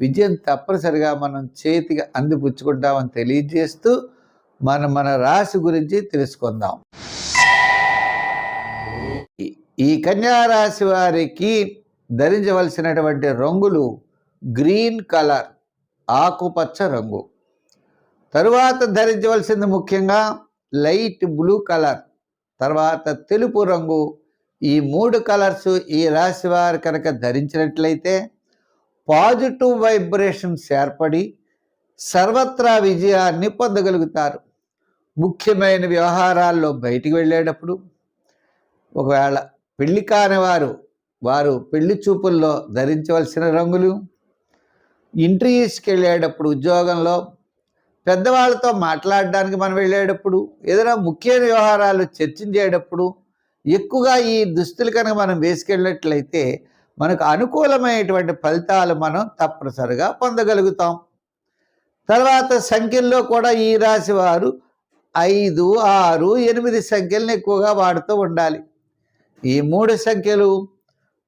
విజయం తప్పనిసరిగా మనం చేతికి అందిపుచ్చుకుంటామని తెలియజేస్తూ మనం మన రాశి గురించి తెలుసుకుందాం. ఈ- కన్యారాశి వారికి ధరించవలసినటువంటి రంగులు గ్రీన్ కలర్ ఆకుపచ్చ రంగు. తరువాత ధరించవలసింది ముఖ్యంగా లైట్ బ్లూ కలర్ తర్వాత తెలుపు రంగు. ఈ మూడు కలర్స్ ఈ రాశి వారు కనుక ధరించినట్లయితే పాజిటివ్ వైబ్రేషన్స్ ఏర్పడి సర్వత్రా విజయాన్ని పొందగలుగుతారు. ముఖ్యమైన వ్యవహారాల్లో బయటికి వెళ్ళేటప్పుడు ఒకవేళ పెళ్ళి కాని వారు వారు పెళ్ళి చూపుల్లో ధరించవలసిన రంగులు ఇంటర్వ్యూస్కి వెళ్ళేటప్పుడు ఉద్యోగంలో పెద్దవాళ్ళతో మాట్లాడడానికి మనం వెళ్ళేటప్పుడు ఏదైనా ముఖ్యమైన వ్యవహారాలు చర్చించేటప్పుడు ఎక్కువగా ఈ దుస్తులు కనుక మనం వేసుకెళ్ళినట్లయితే మనకు అనుకూలమైనటువంటి ఫలితాలు మనం తప్పనిసరిగా పొందగలుగుతాం. తర్వాత సంఖ్యల్లో కూడా ఈ రాశి వారు ఐదు ఆరు ఎనిమిది సంఖ్యలను ఎక్కువగా వాడుతూ ఉండాలి. ఈ మూడు సంఖ్యలు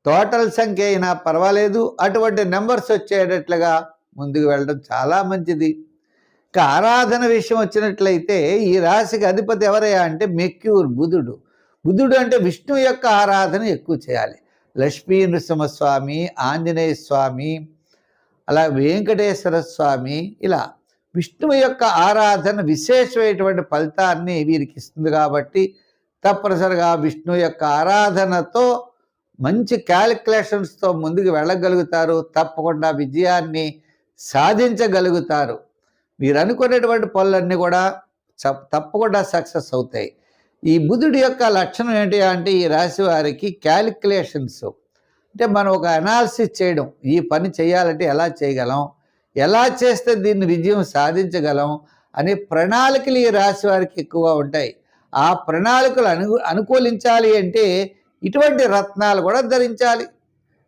టోటల్ సంఖ్య అయినా పర్వాలేదు. అటువంటి నెంబర్స్ వచ్చేటట్లుగా ముందుకు వెళ్ళడం చాలా మంచిది. ఇక ఆరాధన విషయం వచ్చినట్లయితే ఈ రాశికి అధిపతి ఎవరయ్యా అంటే మెక్యూర్ బుధుడు. బుధుడు అంటే విష్ణువు యొక్క ఆరాధన ఎక్కువ చేయాలి. లక్ష్మీ నృసింహస్వామి ఆంజనేయ స్వామి అలా వెంకటేశ్వర స్వామి ఇలా విష్ణువు యొక్క ఆరాధన విశేషమైనటువంటి ఫలితాన్ని వీరికి ఇస్తుంది కాబట్టి తప్పనిసరిగా విష్ణువు యొక్క ఆరాధనతో మంచి క్యాలిక్యులేషన్స్తో ముందుకు వెళ్ళగలుగుతారు తప్పకుండా విజయాన్ని సాధించగలుగుతారు. మీరు అనుకునేటువంటి పనులన్నీ కూడా తప్పకుండా సక్సెస్ అవుతాయి. ఈ బుధుడి యొక్క లక్షణం ఏంటి అంటే ఈ రాశి వారికి క్యాలిక్యులేషన్స్ అంటే మనం ఒక అనాలిసిస్ చేయడం. ఈ పని చేయాలంటే ఎలా చేయగలం? ఎలా చేస్తే దీన్ని విజయం సాధించగలం? అనే ప్రణాళికలు ఈ రాశి వారికి ఎక్కువగా ఉంటాయి. ఆ ప్రణాళికలు అను అనుకూలించాలి అంటే ఇటువంటి రత్నాలు కూడా ధరించాలి.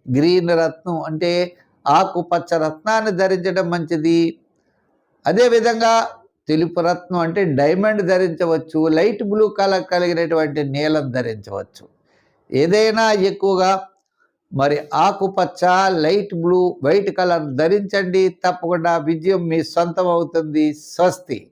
గ్రీన్ రత్నం అంటే ఆకుపచ్చ రత్నాన్ని ధరించడం మంచిది. అదేవిధంగా తెలుపు రత్నం అంటే డైమండ్ ధరించవచ్చు లైట్ బ్లూ కలర్ కలిగినటువంటి నీలం ధరించవచ్చు. ఏదైనా ఎక్కువగా మరి ఆకుపచ్చ లైట్ బ్లూ వైట్ కలర్ ధరించండి తప్పకుండా విజయం మీ సొంతం అవుతుంది. స్వస్తి.